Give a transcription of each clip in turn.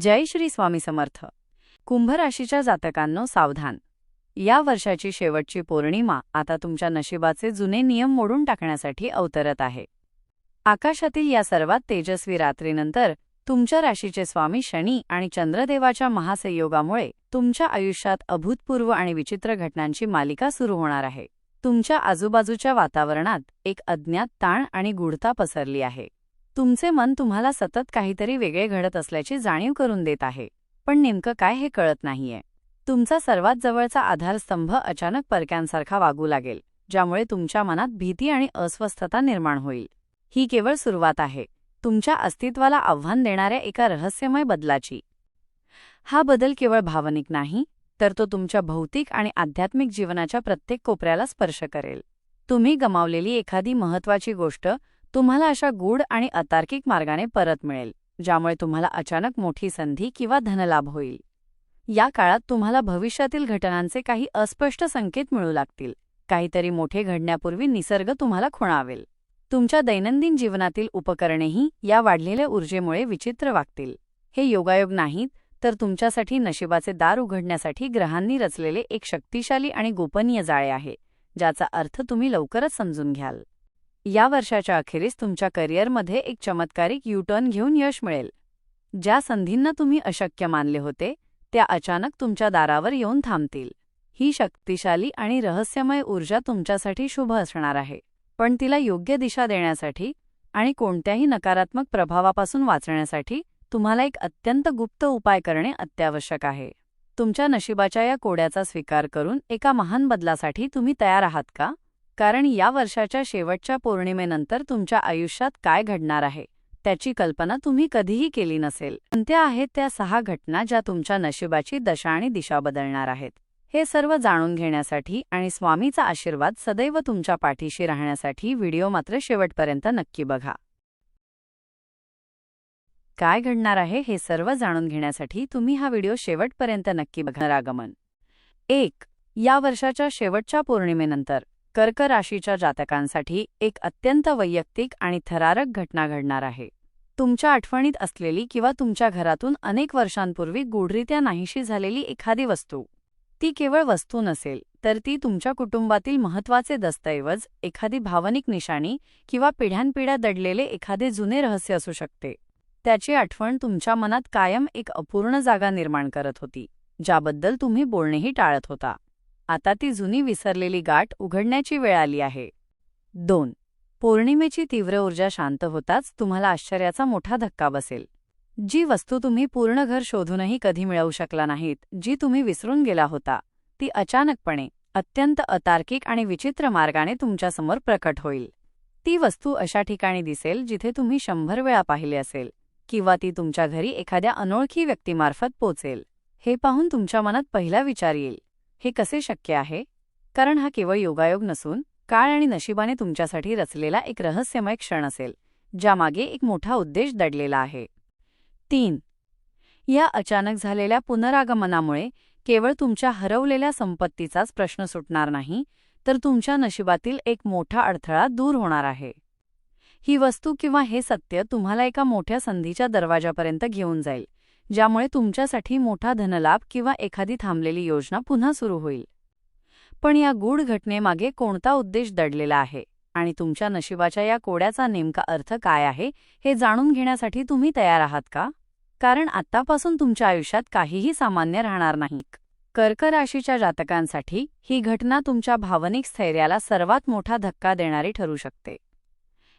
जय श्री स्वामी समर्थ. कुंभ राशीच्या जातकांनो सावधान. या वर्षाची शेवटची पौर्णिमा आता तुमच्या नशिबाचे जुने नियम मोडून टाकण्यासाठी अवतरत आहे. आकाशातील या सर्वात तेजस्वी रात्रीनंतर तुमच्या राशीचे स्वामी शनी आणि चंद्रदेवाच्या महासंयोगामुळे तुमच्या आयुष्यात अभूतपूर्व आणि विचित्र घटनांची मालिका सुरू होणार आहे. तुमच्या आजूबाजूच्या वातावरणात एक अज्ञात ताण आणि गूढता पसरली आहे. तुमचे मन तुम्हाला सतत काहीतरी वेगळे घडत असल्याची जाणीव करून देत आहे. पण नेमकं काय हे कळत नाहीये. तुमचा सर्वात जवळचा आधारस्तंभ अचानक परक्यांसारखा वागू लागेल ज्यामुळे तुमच्या मनात भीती आणि अस्वस्थता निर्माण होईल. ही केवळ सुरुवात आहे. तुमच्या अस्तित्वाला आव्हान देणाऱ्या एका रहस्यमय बदलाची. हा बदल केवळ भावनिक नाही तर तो तुमच्या भौतिक आणि आध्यात्मिक जीवनाच्या प्रत्येक कोपऱ्याला स्पर्श करेल. तुम्ही गमावलेली एखादी महत्वाची गोष्ट तुम्हाला अशा गूढ आणि अतार्किक मार्गाने परत मिळेल ज्यामुळे तुम्हाला अचानक मोठी संधी किंवा धनलाभ होईल. या काळात तुम्हाला भविष्यातील घटनांचे काही अस्पष्ट संकेत मिळू लागतील. काहीतरी मोठे घडण्यापूर्वी निसर्ग तुम्हाला खुणावेल. तुमच्या दैनंदिन जीवनातील उपकरणेही या वाढलेल्या ऊर्जेमुळे विचित्र वागतील. हे योगायोग नाहीत तर तुमच्यासाठी नशिबाचे दार उघडण्यासाठी ग्रहांनी रचलेले एक शक्तिशाली आणि गोपनीय जाळे आहे ज्याचा अर्थ तुम्ही लवकरच समजून घ्याल. या वर्षाच्या अखेरीस तुमच्या करिअरमध्ये एक चमत्कारिक युटर्न घेऊन यश मिळेल. ज्या संधींना तुम्ही अशक्य मानले होते त्या अचानक तुमच्या दारावर येऊन थांबतील. ही शक्तिशाली आणि रहस्यमय ऊर्जा तुमच्यासाठी शुभ असणार आहे. पण तिला योग्य दिशा देण्यासाठी आणि कोणत्याही नकारात्मक प्रभावापासून वाचण्यासाठी तुम्हाला एक अत्यंत गुप्त उपाय करणे अत्यावश्यक आहे. तुमच्या नशिबाच्या या कोड्याचा स्वीकार करून एका महान बदलासाठी तुम्ही तयार आहात का? कारण या वर्षाच्या शेवटच्या पौर्णिमेनंतर तुमच्या आयुष्यात काय घडणार आहे त्याची कल्पना तुम्ही कधीही केली नसेल. कोणत्या आहेत त्या सहा घटना ज्या तुमच्या नशिबाची दशा आणि दिशा बदलणार आहेत? हे सर्व जाणून घेण्यासाठी आणि स्वामीचा आशीर्वाद सदैव तुमच्या पाठीशी राहण्यासाठी व्हिडिओ मात्र शेवटपर्यंत नक्की बघा. काय घडणार आहे हे सर्व जाणून घेण्यासाठी तुम्ही हा व्हिडिओ शेवटपर्यंत नक्की बघणार आगमन. एक या वर्षाच्या शेवटच्या पौर्णिमेनंतर. कर्क राशीच्या जातकांसाठी एक अत्यंत वैयक्तिक आणि थरारक घटना घडणार आहे. तुमच्या आठवणीत असलेली किंवा तुमच्या घरातून अनेक वर्षांपूर्वी गूढरित्या नाहीशी झालेली एखादी वस्तू. ती केवळ वस्तू नसेल तर ती तुमच्या कुटुंबातील महत्त्वाचे दस्तऐवज एखादी भावनिक निशाणी किंवा पिढ्यानपिढ्या दडलेले एखादे जुने रहस्य असू शकते. त्याची आठवण तुमच्या मनात कायम एक अपूर्ण जागा निर्माण करत होती ज्याबद्दल तुम्ही बोलणेही टाळत होता. आता ती जुनी विसरलेली गाठ उघडण्याची वेळ आली आहे. दोन. पौर्णिमेची तीव्र ऊर्जा शांत होताच तुम्हाला आश्चर्याचा मोठा धक्का बसेल. जी वस्तू तुम्ही पूर्ण घर शोधूनही कधी मिळवू शकला नाहीत जी तुम्ही विसरून गेला होता ती अचानकपणे अत्यंत अतार्किक आणि विचित्र मार्गाने तुमच्यासमोर प्रकट होईल. ती वस्तू अशा ठिकाणी दिसेल जिथे तुम्ही शंभर वेळा पाहिले असेल किंवा ती तुमच्या घरी एखाद्या अनोळखी व्यक्तीमार्फत पोचेल. हे पाहून तुमच्या मनात पहिला विचार येईल. हे कसे शक्य आहे? कारण हा केवळ योगायोग नसून काळ आणि नशिबाने तुमच्यासाठी रचलेला एक रहस्यमय क्षण असेल ज्यामागे एक मोठा उद्देश दडलेला आहे. तीन. या अचानक झालेल्या पुनरागमनामुळे केवळ तुमच्या हरवलेल्या संपत्तीचाच प्रश्न सुटणार नाही तर तुमच्या नशिबातील एक मोठा अडथळा दूर होणार आहे. ही वस्तू किंवा हे सत्य तुम्हाला एका मोठ्या संधीच्या दरवाजापर्यंत घेऊन जाईल ज्यामुळे तुमच्यासाठी मोठा धनलाभ किंवा एखादी थांबलेली योजना पुन्हा सुरू होईल. पण या गूढ घटनेमागे कोणता उद्देश दडलेला आहे? आणि तुमच्या नशिबाच्या या कोड्याचा नेमका अर्थ काय आहे हे जाणून घेण्यासाठी तुम्ही तयार आहात का? कारण आत्तापासून तुमच्या आयुष्यात काहीही सामान्य राहणार नाही. कर्क राशीच्या जातकांसाठी ही घटना तुमच्या भावनिक स्थैर्याला सर्वात मोठा धक्का देणारी ठरू शकते.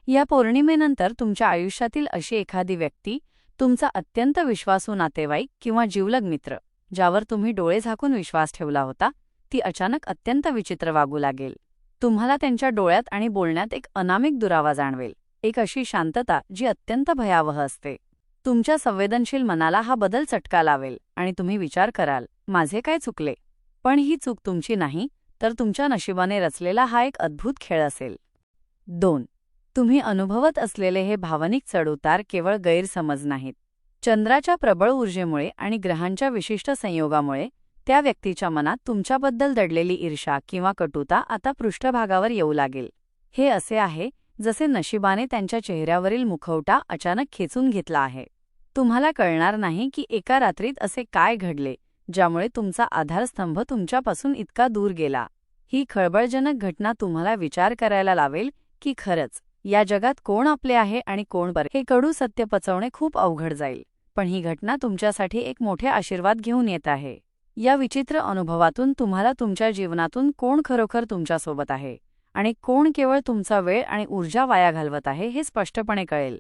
या पौर्णिमेनंतर तुमच्या आयुष्यातील अशी एखादी व्यक्ती तुमचा अत्यंत विश्वासू नातेवाईक किंवा जीवलग मित्र ज्यावर तुम्ही डोळे झाकून विश्वास ठेवला होता ती अचानक अत्यंत विचित्र वागू लागेल. तुम्हाला त्यांच्या डोळ्यात आणि बोलण्यात एक अनामिक दुरावा जाणवेल एक अशी शांतता जी अत्यंत भयावह असते. तुमच्या संवेदनशील मनाला हा बदल चटका लावेल आणि तुम्ही विचार कराल माझे काय चुकले? पण ही चूक तुमची नाही तर तुमच्या नशिबाने रचलेला हा एक अद्भुत खेळ असेल. दोन तुम्ही अनुभवत असलेले हे भावनिक चढउतार केवळ गैरसमज नाहीत. चंद्राच्या प्रबळ ऊर्जेमुळे आणि ग्रहांच्या विशिष्ट संयोगामुळे त्या व्यक्तीच्या मनात तुमच्याबद्दल दडलेली ईर्षा किंवा कटुता आता पृष्ठभागावर येऊ लागेल. हे असे आहे जसे नशिबाने त्यांच्या चेहऱ्यावरील मुखवटा अचानक खेचून घेतला आहे. तुम्हाला कळणार नाही की एका रात्रीत असे काय घडले ज्यामुळे तुमचा आधारस्तंभ तुमच्यापासून इतका दूर गेला. ही खळबळजनक घटना तुम्हाला विचार करायला लावेल की खरंच या जगात कोण आपले आहे आणि कोण बरे? हे कडू सत्य पचवणे खूप अवघड जाईल. पण ही घटना तुमच्यासाठी एक मोठे आशीर्वाद घेऊन येत आहे. या विचित्र अनुभवातून तुम्हाला तुमच्या जीवनातून कोण खरोखर तुमच्यासोबत आहे? आणि कोण केवळ तुमचा वेळ आणि ऊर्जा वाया घालवत आहे हे स्पष्टपणे कळेल.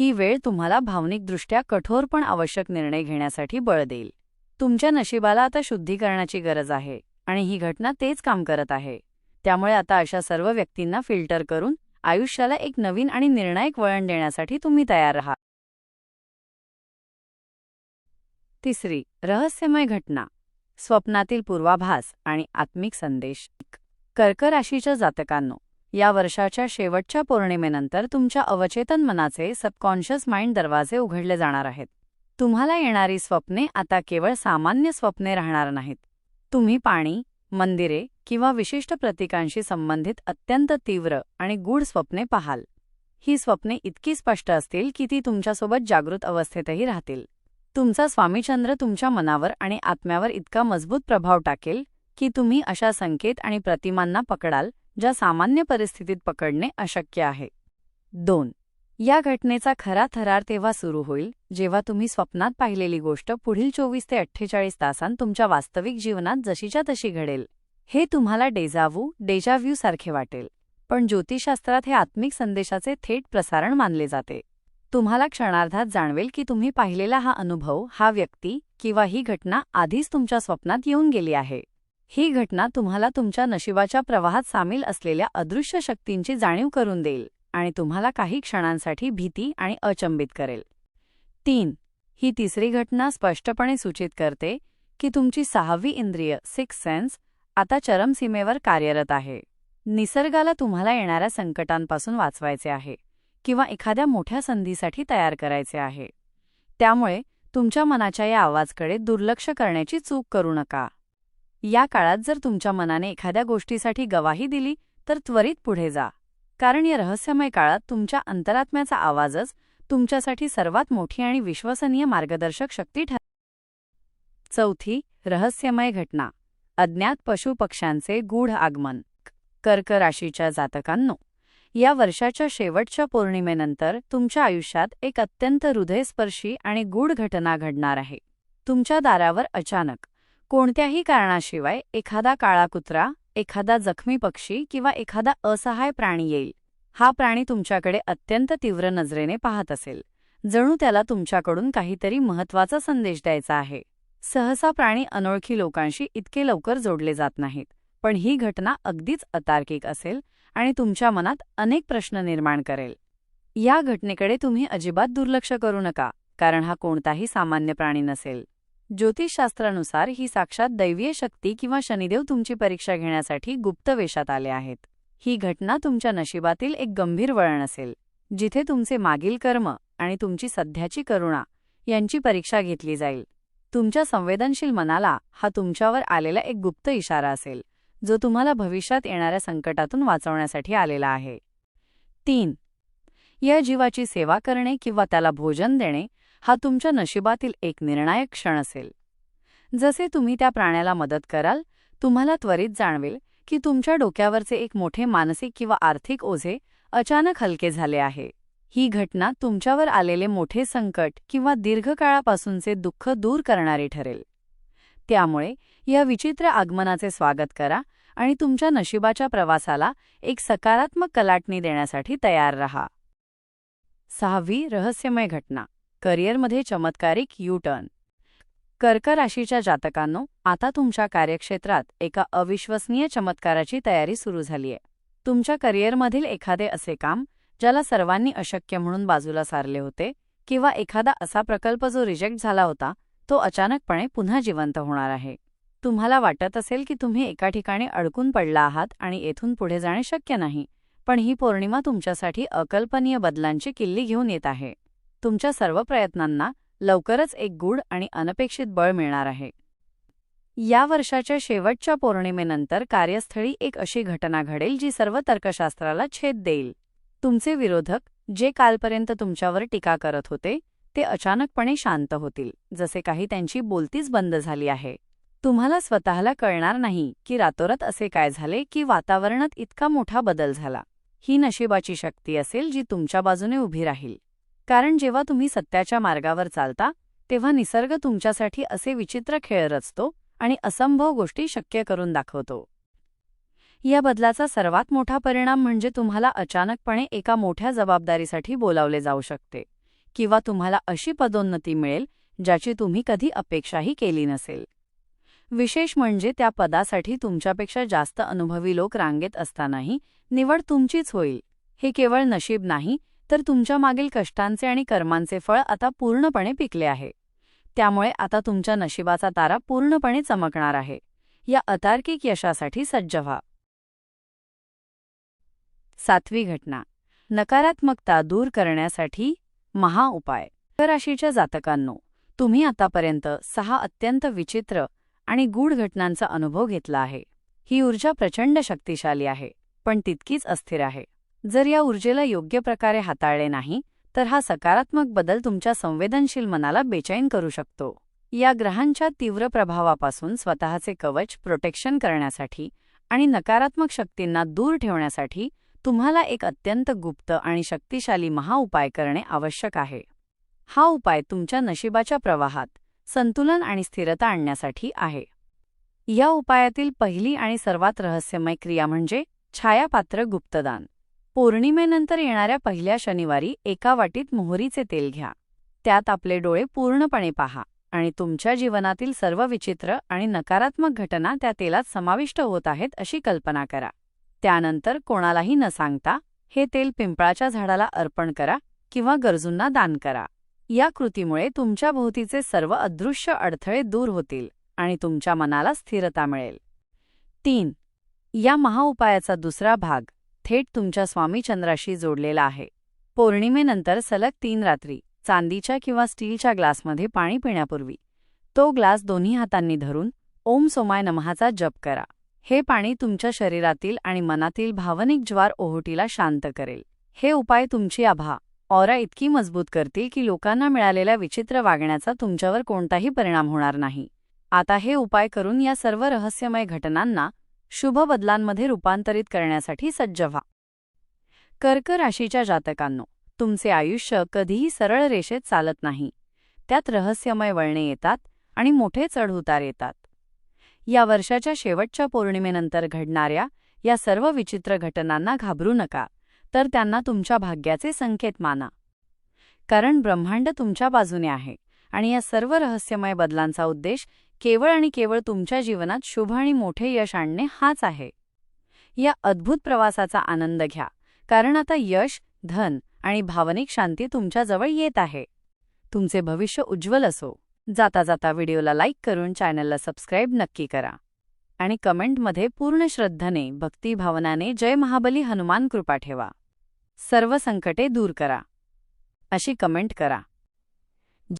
ही वेळ तुम्हाला भावनिकदृष्ट्या कठोर पण आवश्यक निर्णय घेण्यासाठी बळ देईल. तुमच्या नशिबाला आता शुद्धीकरणाची गरज आहे आणि ही घटना तेच काम करत आहे. त्यामुळे आता अशा सर्व व्यक्तींना फिल्टर करून आयुष्याला एक नवीन आणि निर्णायक वळण देण्यासाठी तुम्ही तयार राहा. तिसरी रहस्यमय घटना. स्वप्नातील पूर्वाभास आणि आत्मिक संदेश. कर्क राशीच्या जातकांनो या वर्षाच्या शेवटच्या पौर्णिमेनंतर तुमच्या अवचेतन मनाचे सबकॉन्शियस माइंड दरवाजे उघडले जाणार आहेत. तुम्हाला येणारी स्वप्ने आता केवळ सामान्य स्वप्ने राहणार नाहीत. तुम्ही पाणी मंदिरे किंवा विशिष्ट प्रतीकांशी संबंधित अत्यंत तीव्र आणि गूढ स्वप्ने पाहाल. ही स्वप्ने इतकी स्पष्ट असतील की ती तुमच्यासोबत जागृत अवस्थेतही राहतील. तुमचा स्वामीचंद्र तुमच्या मनावर आणि आत्म्यावर इतका मजबूत प्रभाव टाकेल की तुम्ही अशा संकेत आणि प्रतिमांना पकडाल ज्या सामान्य परिस्थितीत पकडणे अशक्य आहे. दोन या घटनेचा खरा थरार तेव्हा सुरू होईल जेव्हा तुम्ही स्वप्नात पाहिलेली गोष्ट पुढील चोवीस ते अठ्ठेचाळीस तासांत तुमच्या वास्तविक जीवनात जशीच्या तशी घडेल. हे तुम्हाला डेजावू डेजाव्यू सारखे वाटेल पण ज्योतिषशास्त्रात हे आत्मिक संदेशाचे थेट प्रसारण मानले जाते. तुम्हाला क्षणार्धात जाणवेल की तुम्ही पाहिलेला हा अनुभव हा व्यक्ती किंवा ही घटना आधीच तुमच्या स्वप्नात येऊन गेली आहे. ही घटना तुम्हाला तुमच्या नशिबाच्या प्रवाहात सामील असलेल्या अदृश्य शक्तींची जाणीव करून देईल. आणि तुम्हाला काही क्षणांसाठी भीती आणि अचंबित करेल. तीन ही तिसरी घटना स्पष्टपणे सूचित करते की तुमची सहावी इंद्रिय सिक्स सेन्स आता चरमसीमेवर कार्यरत आहे. निसर्गाला तुम्हाला येणाऱ्या संकटांपासून वाचवायचे आहे किंवा एखाद्या मोठ्या संधीसाठी तयार करायचे आहे. त्यामुळे तुमच्या मनाच्या या आवाजकडे दुर्लक्ष करण्याची चूक करू नका. या काळात जर तुमच्या मनाने एखाद्या गोष्टीसाठी गवाही दिली तर त्वरित पुढे जा. कारण या रहस्यमय काळात तुमच्या अंतरात्म्याचा आवाजच तुमच्यासाठी सर्वात मोठी आणि विश्वसनीय मार्गदर्शक शक्ती ठर चौथी रहस्यमय घटना. अज्ञात पशुपक्ष्यांचे गूढ आगमन. कर्क राशीच्या जातकांनो या वर्षाच्या शेवटच्या पौर्णिमेनंतर तुमच्या आयुष्यात एक अत्यंत हृदयस्पर्शी आणि गूढ घटना घडणार आहे. तुमच्या दारावर अचानक कोणत्याही कारणाशिवाय एखादा काळा कुत्रा एखादा जखमी पक्षी किंवा एखादा असहाय प्राणी येईल. हा प्राणी तुमच्याकडे अत्यंत तीव्र नजरेने पाहत असेल. जणू त्याला तुमच्याकडून काहीतरी महत्त्वाचा संदेश द्यायचा आहे. सहसा प्राणी अनोळखी लोकांशी इतके लवकर जोडले जात नाहीत पण ही घटना अगदीच अतार्किक असेल आणि तुमच्या मनात अनेक प्रश्न निर्माण करेल. या घटनेकडे तुम्ही अजिबात दुर्लक्ष करू नका कारण हा कोणताही सामान्य प्राणी नसेल. ज्योतिषशास्त्रानुसार ही साक्षात दैवीय शक्ती किंवा शनिदेव तुमची परीक्षा घेण्यासाठी गुप्त वेशात आले आहेत. ही घटना तुमच्या नशिबातील एक गंभीर वळण असेल जिथे तुमचे मागील कर्म आणि तुमची सध्याची करुणा यांची परीक्षा घेतली जाईल. तुमच्या संवेदनशील मनाला हा तुमच्यावर आलेला एक गुप्त इशारा असेल जो तुम्हाला भविष्यात येणाऱ्या संकटातून वाचवण्यासाठी आलेला आहे. तीन या जीवाची सेवा करणे किंवा त्याला भोजन देणे हा तुमच्या नशिबातील एक निर्णायक क्षण असेल. जसे तुम्ही त्या प्राण्याला मदत कराल तुम्हाला त्वरित जाणवेल की तुमच्या डोक्यावरचे एक मोठे मानसिक किंवा आर्थिक ओझे अचानक हलके झाले आहे. ही घटना तुमच्यावर आलेले मोठे संकट किंवा दीर्घकाळापासूनचे दुःख दूर करणारी ठरेल. त्यामुळे या विचित्र आगमनाचे स्वागत करा आणि तुमच्या नशिबाच्या प्रवासाला एक सकारात्मक कलाटणी देण्यासाठी तयार रहा. सहावी रहस्यमय घटना. करिअरमध्ये चमत्कारिक यू टर्न कर्क राशीच्या जातकांनो आता तुमच्या कार्यक्षेत्रात एका अविश्वसनीय चमत्काराची तयारी सुरू झालीय. तुमच्या करिअरमधील एखादे असे काम ज्याला सर्वांनी अशक्य म्हणून बाजूला सारले होते किंवा एखादा असा प्रकल्प जो रिजेक्ट झाला होता तो अचानकपणे पुन्हा जिवंत होणार आहे. तुम्हाला वाटत असेल की तुम्ही एका ठिकाणी अडकून पडला आहात आणि येथून पुढे जाणे शक्य नाही पण ही पौर्णिमा तुमच्यासाठी अकल्पनीय बदलांची किल्ली घेऊन येत आहे. तुमच्या सर्व प्रयत्नांना लवकरच एक गूढ आणि अनपेक्षित बळ मिळणार आहे. या वर्षाच्या शेवटच्या पौर्णिमेनंतर कार्यस्थळी एक अशी घटना घडेल जी सर्व तर्कशास्त्राला छेद देईल. तुमचे विरोधक जे कालपर्यंत तुमच्यावर टीका करत होते ते अचानकपणे शांत होतील जसे काही त्यांची बोलतीच बंद झाली आहे. तुम्हाला स्वतःला कळणार नाही की रातोरात असे काय झाले की वातावरणात इतका मोठा बदल झाला. ही नशिबाची शक्ती असेल जी तुमच्या बाजूने उभी राहील. कारण जेव्हा तुम्ही सत्याच्या मार्गावर चालता तेव्हा निसर्ग तुमच्यासाठी असे विचित्र खेळ रचतो आणि असंभव गोष्टी शक्य करून दाखवतो. या बदलाचा सर्वात मोठा परिणाम म्हणजे तुम्हाला अचानकपणे एका मोठ्या जबाबदारीसाठी बोलावले जाऊ शकते किंवा तुम्हाला अशी पदोन्नती मिळेल ज्याची तुम्ही कधी अपेक्षाही केली नसेल. विशेष म्हणजे त्या पदासाठी तुमच्यापेक्षा जास्त अनुभवी लोक रांगेत असतानाही निवड तुमचीच होईल हे केवळ नशीब नाही तर तुमच्या मागील कष्टांचे आणि कर्मांचे फळ आता पूर्णपणे पिकले आहे. त्यामुळे आता तुमच्या नशिबाचा तारा पूर्णपणे चमकणार आहे. या अतार्किक यशासाठी सज्ज व्हा. सातवी घटना. नकारात्मकता दूर करण्यासाठी महाउपाय राशीच्या जातकांनो तुम्ही आतापर्यंत सहा अत्यंत विचित्र आणि गूढ घटनांचा अनुभव घेतला आहे. ही ऊर्जा प्रचंड शक्तिशाली आहे पण तितकीच अस्थिर आहे. जर या ऊर्जेला योग्य प्रकारे हाताळले नाही तर हा सकारात्मक बदल तुमच्या संवेदनशील मनाला बेचैन करू शकतो. या ग्रहांच्या तीव्र प्रभावापासून स्वतःचे कवच प्रोटेक्शन करण्यासाठी आणि नकारात्मक शक्तींना दूर ठेवण्यासाठी तुम्हाला एक अत्यंत गुप्त आणि शक्तिशाली महाउपाय करणे आवश्यक आहे. हा उपाय तुमच्या नशिबाच्या प्रवाहात संतुलन आणि स्थिरता आणण्यासाठी आहे. या उपायातील पहिली आणि सर्वात रहस्यमय क्रिया म्हणजे छायापात्र गुप्तदान. पौर्णिमेनंतर येणाऱ्या पहिल्या शनिवारी एका वाटीत मोहरीचे तेल घ्या. त्यात आपले डोळे पूर्णपणे पहा आणि तुमच्या जीवनातील सर्व विचित्र आणि नकारात्मक घटना त्या तेलात समाविष्ट होत आहेत अशी कल्पना करा. त्यानंतर कोणालाही न सांगता हे तेल पिंपळाच्या झाडाला अर्पण करा किंवा गरजूंना दान करा. या कृतीमुळे तुमच्या भोवतीचे सर्व अदृश्य अडथळे दूर होतील आणि तुमच्या मनाला स्थिरता मिळेल. तीन या महाउपायाचा दुसरा भाग थेट तुमच्या स्वामीचंद्राशी जोडलेला आहे. पौर्णिमेनंतर सलग तीन रात्री चांदीच्या किंवा स्टीलच्या ग्लासमध्ये पाणी पिण्यापूर्वी तो ग्लास दोन्ही हातांनी धरून ओम सोमाय नमहाचा जप करा. हे पाणी तुमच्या शरीरातील आणि मनातील भावनिक ज्वार ओहोटीला शांत करेल. हे उपाय तुमची आभा ऑरा इतकी मजबूत करतील की लोकांना मिळालेल्या विचित्र वागण्याचा तुमच्यावर कोणताही परिणाम होणार नाही. आता हे उपाय करून या सर्व रहस्यमय घटनांना शुभ बदलांमध्ये रूपांतरित करण्यासाठी सज्ज व्हा. कर्क राशीच्या जातकांनो तुमचे आयुष्य कधीही सरळ रेषेत चालत नाही. त्यात रहस्यमय वळणे येतात आणि मोठे चढउतार येतात. या वर्षाच्या शेवटच्या पौर्णिमेनंतर घडणाऱ्या या सर्व विचित्र घटनांना घाबरू नका तर त्यांना तुमच्या भाग्याचे संकेत माना. कारण ब्रह्मांड तुमच्या बाजूने आहे. आणि या सर्व रहस्यमय बदलांचा उद्देश केवळ आणि केवळ तुमच्या जीवनात शुभ आणि मोठे यश आणणे हाच आहे. या अद्भुत प्रवासाचा आनंद घ्या कारण आता यश धन आणि भावनिक शांती तुमच्याजवळ येत आहे. तुमचे भविष्य उज्ज्वल असो. जाता जाता व्हिडिओला लाईक करून चॅनलला सबस्क्राईब नक्की करा. आणि कमेंटमध्ये पूर्ण श्रद्धेने भक्तिभावनाने जय महाबली हनुमान कृपा ठेवा. सर्व संकटे दूर करा. अशी कमेंट करा.